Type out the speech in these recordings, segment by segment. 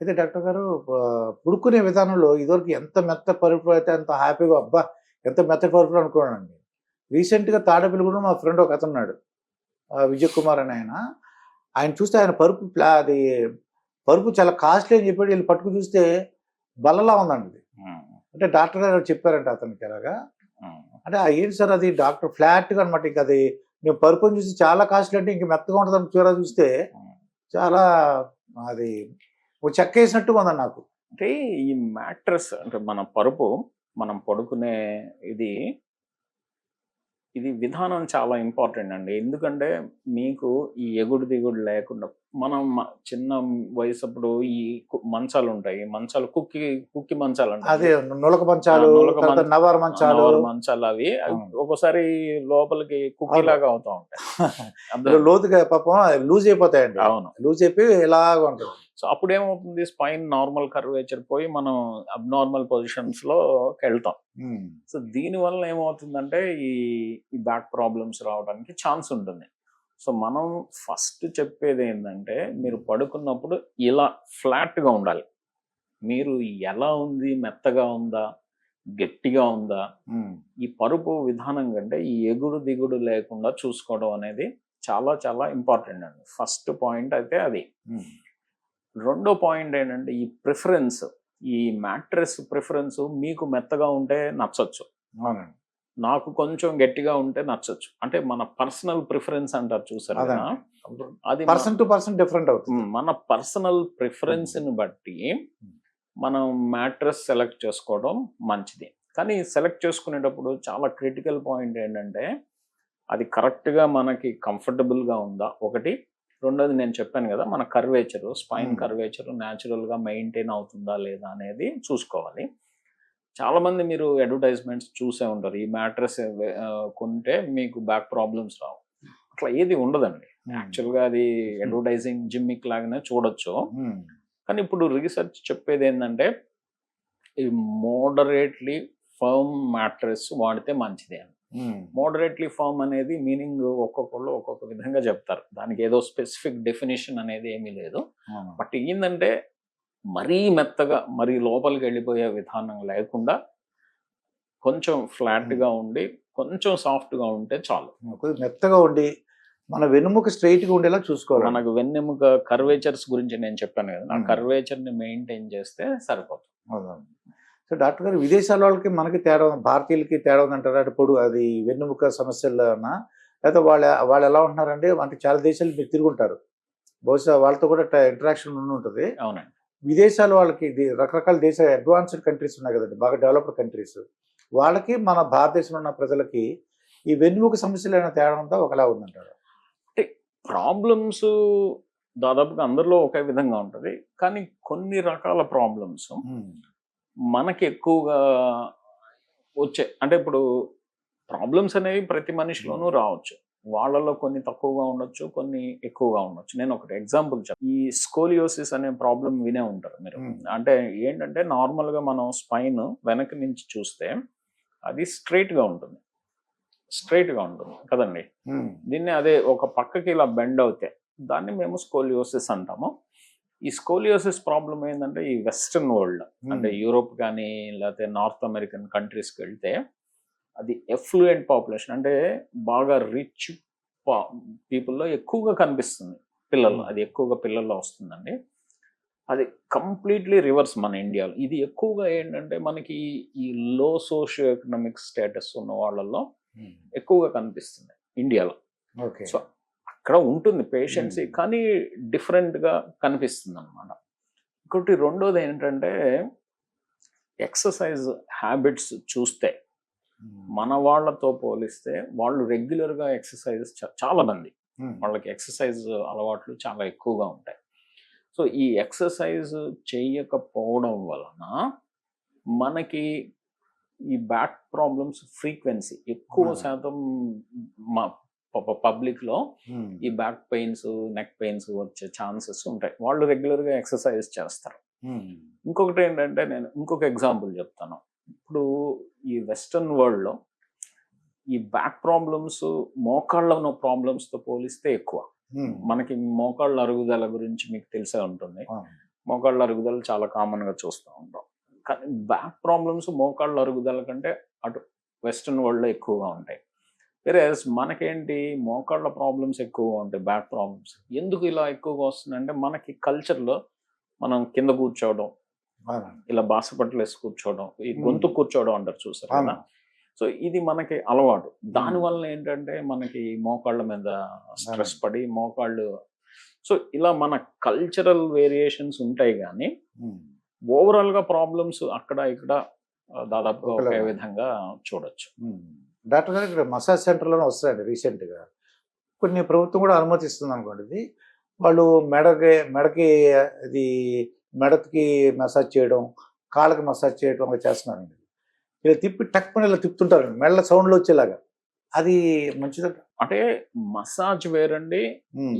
అయితే డాక్టర్ గారు పుడుకునే విధానంలో ఇదివరకు ఎంత మెత్త పరుపు అయితే అంత హ్యాపీగా అబ్బా ఎంత మెత్త పరుపు అనుకున్నానండి. రీసెంట్గా తాడపిల్లిగూడెం మా ఫ్రెండ్ ఒక అతను ఉన్నాడు ఆ, విజయ్ కుమార్ అని ఆయన. ఆయన చూస్తే ఆయన పరుపు అది పరుపు చాలా కాస్ట్లీ అని చెప్పి వీళ్ళు పట్టుకు చూస్తే బల్లలా ఉందండి అంటే డాక్టర్ గారు చెప్పారంట అతనికి అలాగా ఉమ్. అంటే ఏంటి సార్ అది డాక్టర్ ఫ్లాట్గా అనమాట ఇంకా అది నేను పరుపుని చూసి చాలా కాస్ట్లీ అంటే ఇంక మెత్తగా ఉంటుంది చూరా చూస్తే చాలా అది ఓ చెక్క వేసినట్టుగా ఉందండి నాకు. అంటే ఈ మ్యాట్రస్ అంటే మన పరుపు మనం పడుకునే ఇది ఇది విధానం చాలా ఇంపార్టెంట్ అండి. ఎందుకంటే మీకు ఈ ఎగుడు దిగుడు లేకుండా మనం చిన్న వయసు అప్పుడు ఈ మంచాలు ఉంటాయి. మంచాలు కుక్కి కుక్కి మంచాలు. అదే నులక మంచాలు నవారు మంచాలు. మంచాలు అవి. ఒక్కోసారి లోపలికి కుక్కీ లాగా అవుతా ఉంటాయి. అందులో లోతుగా పాపం లూజ్ అయిపోతాయండి. అవును. లూజ్ అయిపోయి ఇలాగ ఉంటుంది. సో అప్పుడు ఏమవుతుంది స్పైన్ నార్మల్ కర్వేచర్ పోయి మనం అబ్నార్మల్ పొజిషన్స్లోకి వెళ్తాం. సో దీని వల్ల ఏమవుతుందంటే ఈ ఈ బ్యాక్ ప్రాబ్లమ్స్ రావడానికి ఛాన్స్ ఉంటుంది. సో మనం ఫస్ట్ చెప్పేది ఏంటంటే మీరు పడుకున్నప్పుడు ఇలా ఫ్లాట్గా ఉండాలి. మీరు ఎలా ఉంది? మెత్తగా ఉందా? గట్టిగా ఉందా. ఈ పరుపు విధానం కంటే ఈ ఎగుడు దిగుడు లేకుండా చూసుకోవడం అనేది చాలా చాలా ఇంపార్టెంట్ అండి. ఫస్ట్ పాయింట్ అయితే అది. రెండో పాయింట్ ఏంటంటే ఈ ప్రిఫరెన్స్ ఈ మ్యాట్రెస్ ప్రిఫరెన్స్ మీకు మెత్తగా ఉంటే నచ్చొచ్చు. అవునండి. నాకు కొంచెం గట్టిగా ఉంటే నచ్చొచ్చు. అంటే మన పర్సనల్ ప్రిఫరెన్స్ అంటారు చూసారు అదే. పర్సన్ టు పర్సన్ డిఫరెంట్ అవుతుంది. మన పర్సనల్ ప్రిఫరెన్స్ని బట్టి మనం మ్యాట్రెస్ సెలెక్ట్ చేసుకోవడం మంచిది. కానీ సెలెక్ట్ చేసుకునేటప్పుడు చాలా క్రిటికల్ పాయింట్ ఏంటంటే అది కరెక్ట్గా మనకి కంఫర్టబుల్గా ఉందా? ఒకటి రెండోది నేను చెప్పాను కదా మన కర్వేచర్ స్పైన్. కర్వేచర్ న్యాచురల్గా మెయింటైన్ అవుతుందా లేదా అనేది చూసుకోవాలి. చాలా మంది మీరు అడ్వర్టైజ్మెంట్స్ చూసే ఉంటారు. ఈ మ్యాట్రెస్ కొంటే మీకు బ్యాక్ ప్రాబ్లమ్స్ రావు. అట్లా ఏది ఉండదండి. యాక్చువల్గా అది అడ్వర్టైజింగ్ జిమ్మిక్ లాగానే చూడొచ్చు. కానీ ఇప్పుడు రీసెర్చ్ చెప్పేది ఏంటంటే ఈ మోడరేట్లీ ఫర్మ్ మ్యాట్రెస్ వాడితే మంచిది అని. మోడరేట్లీ ఫర్మ్ అనేది మీనింగ్ ఒక్కొక్కళ్ళు ఒక్కొక్క విధంగా చెప్తారు. దానికి ఏదో స్పెసిఫిక్ డెఫినేషన్ అనేది ఏమీ లేదు. బట్ ఏంటంటే మరీ మెత్తగా మరీ లోపలికి వెళ్ళిపోయే విధానం లేకుండా కొంచెం ఫ్లాట్గా ఉండి కొంచెం సాఫ్ట్గా ఉంటే చాలు. మెత్తగా ఉండి మన వెన్నుముక స్ట్రైట్గా ఉండేలా చూసుకోవాలి. మనకు వెన్నెముక కర్వేచర్స్ గురించి నేను చెప్పాను కదా Hmm. ని మెయింటైన్ చేస్తే సరిపోతుంది. సో డాక్టర్ గారు విదేశాల వాళ్ళకి మనకి తేడా ఉంది భారతీయులకి తేడా ఉందంటారా? అంటే పొడు అది వెన్నుముక సమస్యలన్నా లేకపోతే వాళ్ళ వాళ్ళు ఎలా ఉంటున్నారంటే అంటే చాలా దేశాలు మీరు తిరుగుంటారు. బహుశా వాళ్ళతో కూడా ఇంటరాక్షన్ ఉండి ఉంటుంది. అవునండి. విదేశాల వాళ్ళకి రకరకాల దేశ అడ్వాన్స్డ్ కంట్రీస్ ఉన్నాయి కదండి బాగా డెవలప్డ్ కంట్రీస్ వాళ్ళకి మన భారతదేశంలో ఉన్న ప్రజలకి ఈ వెన్నుముక సమస్యలు అయినా తేడా ఉందా? ఒకలా ఉందంటారు? ప్రాబ్లమ్స్ దాదాపుగా అందరిలో ఒకే విధంగా ఉంటుంది. కానీ కొన్ని రకాల ప్రాబ్లమ్స్ మనకి ఎక్కువగా వచ్చే అంటే ఇప్పుడు ప్రాబ్లమ్స్ అనేవి ప్రతి మనిషిలోనూ రావచ్చు. వాళ్ళలో కొన్ని తక్కువగా ఉండొచ్చు కొన్ని ఎక్కువగా ఉండొచ్చు. నేను ఒకటి ఎగ్జాంపుల్ చెప్ ఈ స్కోలియోసిస్ అనే ప్రాబ్లం వినే ఉంటారు మీరు. Hmm. అంటే ఏంటంటే నార్మల్గా మనం స్పైన్ వెనక నుంచి చూస్తే అది స్ట్రైట్గా ఉంటుంది. స్ట్రైట్గా ఉంటుంది. కదండి? ఉమ్. దీన్ని అదే ఒక పక్కకి ఇలా బెండ్ అవుతే దాన్ని మేము స్కోలియోసిస్ అంటాము. ఈ స్కోలియోసిస్ ప్రాబ్లం ఏంటంటే ఈ వెస్టర్న్ వరల్డ్ అంటే యూరోప్ కానీ లేకపోతే నార్త్ అమెరికన్ కంట్రీస్కి వెళ్తే అది ఎఫ్లూయెంట్ పాపులేషన్ అంటే బాగా రిచ్ పీపుల్లో ఎక్కువగా కనిపిస్తుంది పిల్లలు Hmm. అది ఎక్కువగా పిల్లల్లో వస్తుందండి. అది కంప్లీట్లీ రివర్స్ మన ఇండియాలో. ఇది ఎక్కువగా ఏంటంటే మనకి ఈ లో సోషియో ఎకనామిక్ స్టేటస్ ఉన్న వాళ్ళల్లో ఉమ్. ఎక్కువగా కనిపిస్తుంది ఇండియాలో. ఓకే. సో అక్కడ ఉంటుంది పేషెన్సీ. కానీ డిఫరెంట్గా కనిపిస్తుంది అనమాట ఇంకోటి రెండోది ఏంటంటే ఎక్సర్సైజ్ హ్యాబిట్స్ చూస్తే. మన వాళ్ళతో పోలిస్తే వాళ్ళు రెగ్యులర్గా ఎక్సర్సైజ్ చాలా మంది. వాళ్ళకి ఎక్సర్సైజ్ అలవాట్లు చాలా ఎక్కువగా ఉంటాయి సో ఈ ఎక్సర్సైజ్ చేయకపోవడం వలన మనకి ఈ బ్యాక్ ప్రాబ్లమ్స్ ఫ్రీక్వెన్సీ ఎక్కువ. శాతం మా పబ్లిక్లో ఉమ్. ఈ బ్యాక్ పెయిన్స్ నెక్ పెయిన్స్ వచ్చే ఛాన్సెస్ ఉంటాయి వాళ్ళు రెగ్యులర్గా ఎక్సర్సైజ్ చేస్తారు ఉమ్. ఇంకొకటి ఏంటంటే నేను ఇంకొక ఎగ్జాంపుల్ చెప్తాను ఇప్పుడు ఈ వెస్టర్న్ వరల్డ్లో ఈ బ్యాక్ ప్రాబ్లమ్స్ మోకాళ్ళ ప్రాబ్లమ్స్తో పోలిస్తే ఎక్కువ ఉమ్. మనకి మోకాళ్ళ అరుగుదల గురించి మీకు తెలిసే ఉంటుంది. మోకాళ్ళ అరుగుదల చాలా కామన్గా చూస్తూ ఉంటాం కానీ బ్యాక్ ప్రాబ్లమ్స్ మోకాళ్ళ అరుగుదల కంటే అటు వెస్ట్రన్ వరల్డ్లో ఎక్కువగా ఉంటాయి వేరే మనకేంటి మోకాళ్ళ ప్రాబ్లమ్స్ ఎక్కువగా ఉంటాయి బ్యాక్ ప్రాబ్లమ్స్ ఎందుకు ఇలా ఎక్కువగా వస్తుందంటే మనకి culture లో మనం కింద కూర్చోవడం. ఇలా బాసపట్లు వేసి కూర్చోవడం ఈ. గొంతు కూర్చోవడం అంటారు చూసారు సో ఇది మనకి అలవాటు దాని వల్ల ఏంటంటే మనకి మోకాళ్ళ మీద స్ట్రెస్. పడి మోకాళ్ళు సో ఇలా మన కల్చరల్ వేరియేషన్స్ ఉంటాయి కానీ ఉమ్. ఓవరాల్గా ప్రాబ్లమ్స్ అక్కడ ఇక్కడ దాదాపుగా ఒకే. విధంగా చూడొచ్చు. డాక్టర్ గారు ఇక్కడ మసాజ్ సెంటర్లోనే వస్తాయండి రీసెంట్గా. కొన్ని ప్రభుత్వం కూడా అనుమతిస్తుంది అనుకోండి వాళ్ళు మెడకి మెడకి ఇది మెడకి మసాజ్ చేయడం కాళ్ళకి మసాజ్ చేయడం అలా చేస్తున్నారండి. ఇలా తిప్పి టక్ పని ఇలా తిప్పుతుంటారు మెడల సౌండ్లు వచ్చేలాగా. అది మంచిదంట అంటే మసాజ్ వేరండి.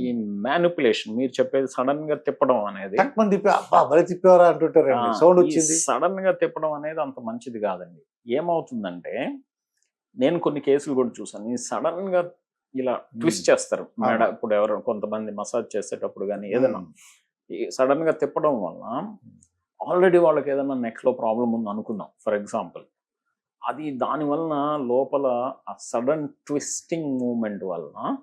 ఈ మ్యానిపులేషన్ మీరు చెప్పేది సడన్గా తిప్పడం అనేది. టక్ పని తిప్పి అబ్బా భలే తిప్పేవారా అంటుంటారండి. సౌండ్ వచ్చింది. సడన్గా తిప్పడం అనేది అంత మంచిది కాదండి. ఏమవుతుందంటే నేను కొన్ని కేసులు కూడా చూసాను. ఈ సడన్గా ఇలా ట్విస్ట్ చేస్తారు. మేడ ఇప్పుడు ఎవరు కొంతమంది మసాజ్ చేసేటప్పుడు కానీ ఏదైనా. ఈ సడన్గా తిప్పడం వల్ల ఆల్రెడీ వాళ్ళకి ఏదైనా నెక్లో ప్రాబ్లం ఉంది అనుకుందాం. For example. అది దాని వలన లోపల ఆ సడన్ ట్విస్టింగ్ మూమెంట్ వలన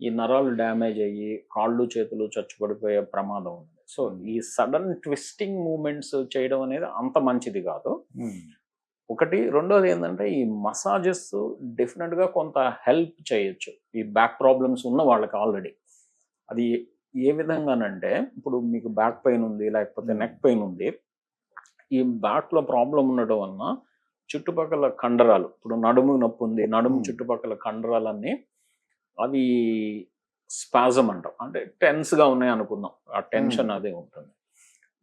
ఈ నరాలు డ్యామేజ్ అయ్యి కాళ్ళు చేతులు చచ్చుపడిపోయే ప్రమాదం ఉంది. సో ఈ సడన్ ట్విస్టింగ్ మూమెంట్స్ చేయడం అనేది అంత మంచిది కాదు. ఒకటి రెండోది ఏంటంటే ఈ మసాజెస్ డెఫినెట్గా కొంత హెల్ప్ చేయొచ్చు. ఈ బ్యాక్ ప్రాబ్లమ్స్ ఉన్న వాళ్ళకి ఆల్రెడీ. అది ఏ విధంగానంటే ఇప్పుడు మీకు బ్యాక్ పెయిన్ ఉంది లేకపోతే నెక్ పెయిన్ ఉంది. ఈ బ్యాక్లో ప్రాబ్లం ఉండడం వలన చుట్టుపక్కల కండరాలు ఇప్పుడు నడుము నొప్పి ఉంది నడుము. చుట్టుపక్కల కండరాలన్నీ అవి స్పాజం అంటాం. అంటే టెన్స్గా ఉన్నాయి అనుకుందాం. ఆ టెన్షన్. అదే ఉంటుంది.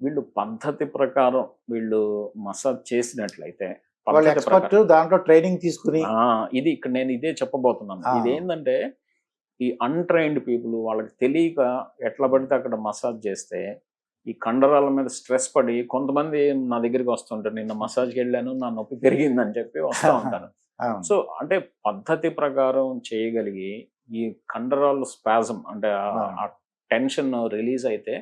వీళ్ళు పద్ధతి ప్రకారం వీళ్ళు మసాజ్ చేసినట్లయితే వాళ్ళు ఎక్స్పర్ట్ దాంట్లో ట్రైనింగ్ తీసుకుని ఇది ఇక్కడ నేను ఇదే చెప్పబోతున్నాను. ఇది ఏంటంటే ఈ అన్ట్రైన్డ్ పీపుల్ వాళ్ళకి తెలియక ఎట్లా పడితే అక్కడ మసాజ్ చేస్తే ఈ కండరాల మీద స్ట్రెస్ పడి కొంతమంది నా దగ్గరికి వస్తుంటారు నిన్న మసాజ్కి వెళ్ళాను నా నొప్పి పెరిగిందని చెప్పి వస్తూ ఉంటారు అవును. సో అంటే పద్ధతి ప్రకారం చేయగలిగి ఈ కండరాలు స్పాజం అంటే. ఆ టెన్షన్ రిలీజ్ అయితే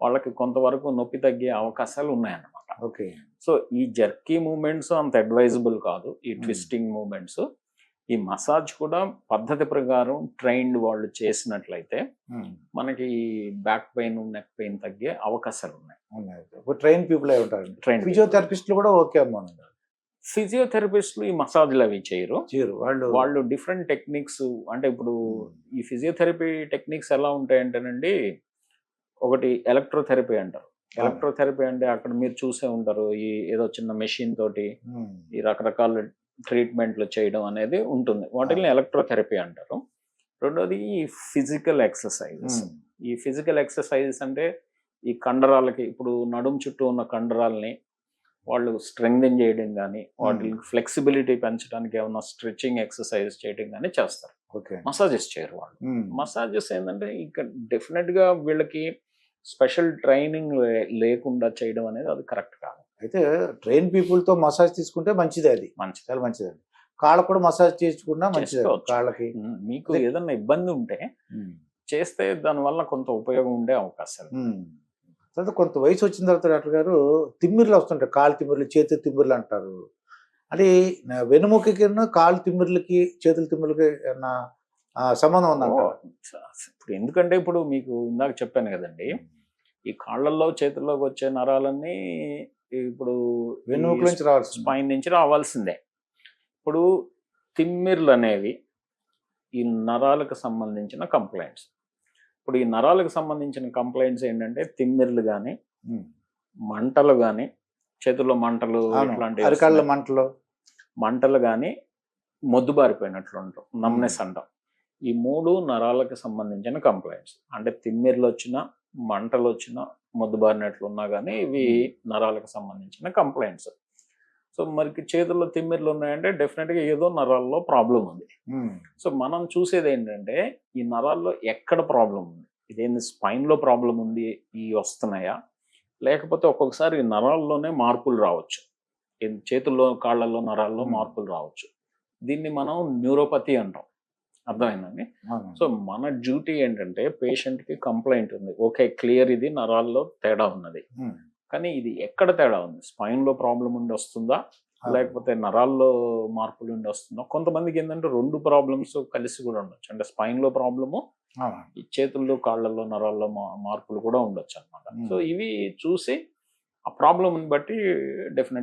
వాళ్ళకి కొంతవరకు నొప్పి తగ్గే అవకాశాలు ఉన్నాయన్నమాట ఓకే. సో ఈ జర్కీ మూమెంట్స్ అంత అడ్వైజబుల్ కాదు. ఈ. Twisting moments. ఈ మసాజ్ కూడా పద్ధతి ప్రకారం ట్రైన్డ్ వాళ్ళు చేసినట్లయితే. మనకి బ్యాక్ పెయిన్ నెక్ పెయిన్ తగ్గే అవకాశాలు ఉన్నాయి. ట్రైన్ పీపుల్ అయి ఉంటారు Trained ఫిజియోథెరపిస్టులు కూడా ఓకే అమ్మా ఫిజియోథెరపిస్టులు ఈ మసాజ్లు అవి చేయరు. చేయరు. వాళ్ళు వాళ్ళు డిఫరెంట్ టెక్నిక్స్ అంటే ఇప్పుడు ఈ ఫిజియోథెరపీ టెక్నిక్స్ ఎలా ఉంటాయంటేనండి ఒకటి ఎలక్ట్రోథెరపీ అంటారు. ఎలక్ట్రోథెరపీ అంటే అక్కడ మీరు చూసే ఉంటారు. ఈ ఏదో చిన్న మెషిన్ తోటి. ఈ రకరకాల ట్రీట్మెంట్లు చేయడం అనేది ఉంటుంది. వాటిని ఎలక్ట్రోథెరపీ అంటారు. రెండోది ఈ ఫిజికల్ ఎక్సర్సైజెస్. ఈ ఫిజికల్ ఎక్సర్సైజెస్ అంటే ఈ కండరాలకి ఇప్పుడు నడుము చుట్టూ ఉన్న కండరాలని వాళ్ళు స్ట్రెంగ్థెన్ చేయడం కానీ వాటి ఫ్లెక్సిబిలిటీ పెంచడానికి ఏమన్నా స్ట్రెచింగ్ ఎక్సర్సైజ్ చేయడం కానీ చేస్తారు. ఓకే. మసాజెస్ చేయరు వాళ్ళు. మసాజెస్ ఏంటంటే ఇక డెఫినెట్గా వీళ్ళకి స్పెషల్ ట్రైనింగ్ లేకుండా చేయడం అనేది అది కరెక్ట్ కాదు. అయితే ట్రైన్ పీపుల్తో మసాజ్ తీసుకుంటే మంచిది అది. మంచిది. చాలా మంచిది కాళ్ళకు కూడా మసాజ్ చేసుకున్నా మంచిది. కాళ్ళకి. మీకు ఏదన్నా ఇబ్బంది ఉంటే. చేస్తే దానివల్ల కొంత ఉపయోగం ఉండే అవకాశాలు. తర్వాత కొంత వయసు వచ్చిన తర్వాత డాక్టర్ గారు తిమ్మిర్లు వస్తుంటాయి. కాలు తిమ్మిర్లు చేతి తిమ్మిర్లు అంటారు. అది నా వెన్నుముకకి కాలు తిమ్మిర్లకి చేతుల తిమ్మిర్లకి ఏమన్నా, సంబంధం ఉందంట ఇప్పుడు ఎందుకంటే ఇప్పుడు మీకు ఇందాక చెప్పాను కదండి ఈ కాళ్ళల్లో చేతుల్లోకి వచ్చే నరాలన్నీ ఇప్పుడు వెన్నుముక నుంచి రావాల్సింది. స్పైన్ నుంచి రావాల్సిందే. ఇప్పుడు తిమ్మిర్లు అనేవి ఈ నరాలకు సంబంధించిన కంప్లైంట్స్. ఇప్పుడు ఈ నరాలకు సంబంధించిన కంప్లైంట్స్ ఏంటంటే తిమ్మిర్లు కానీ. మంటలు కానీ చేతుల్లో మంటలు వస్తున్నాయి. మంటలు. మంటలు కానీ మొద్దుబారిపోయినట్లు ఉంటాం నమ్నెస్ అంటాం ఈ మూడు నరాలకు సంబంధించిన కంప్లైంట్స్ అంటే తిమ్మిర్లు వచ్చినా మంటలు వచ్చినా మొద్దుబారినట్లు ఉన్నా కానీ ఇవి నరాలకు సంబంధించిన కంప్లైంట్స్ సో మనకి చేతుల్లో తిమ్మిర్లు ఉన్నాయంటే డెఫినెట్గా ఏదో నరాల్లో ప్రాబ్లం ఉంది. సో మనం చూసేది ఏంటంటే ఈ నరాల్లో ఎక్కడ ప్రాబ్లం ఉంది? ఇదేంది స్పైన్లో ప్రాబ్లం ఉంది ఈ వస్తున్నాయా? లేకపోతే ఒక్కొక్కసారి ఈ నరాల్లోనే మార్పులు రావచ్చు. చేతుల్లో కాళ్ళల్లో నరాల్లో. మార్పులు రావచ్చు. దీన్ని మనం న్యూరోపతి అంటాం. అర్థమైందండి. సో మన డ్యూటీ ఏంటంటే పేషెంట్కి కంప్లైంట్ ఉంది ఓకే క్లియర్ ఇది నరాల్లో తేడా ఉన్నది. కానీ ఇది ఎక్కడ తేడా ఉంది స్పైన్లో ప్రాబ్లం ఉండి వస్తుందా. లేకపోతే నరాల్లో మార్పులు ఉండి వస్తుందా కొంతమందికి ఏంటంటే రెండు ప్రాబ్లమ్స్ కలిసి కూడా ఉండొచ్చు అంటే స్పైన్లో ప్రాబ్లము. ఈ చేతుల్లో కాళ్ళల్లో నరాల్లో మార్పులు కూడా ఉండొచ్చు అనమాట. సో ఇవి చూసి ఆ ప్రాబ్లమ్ బట్టి డెఫినెట్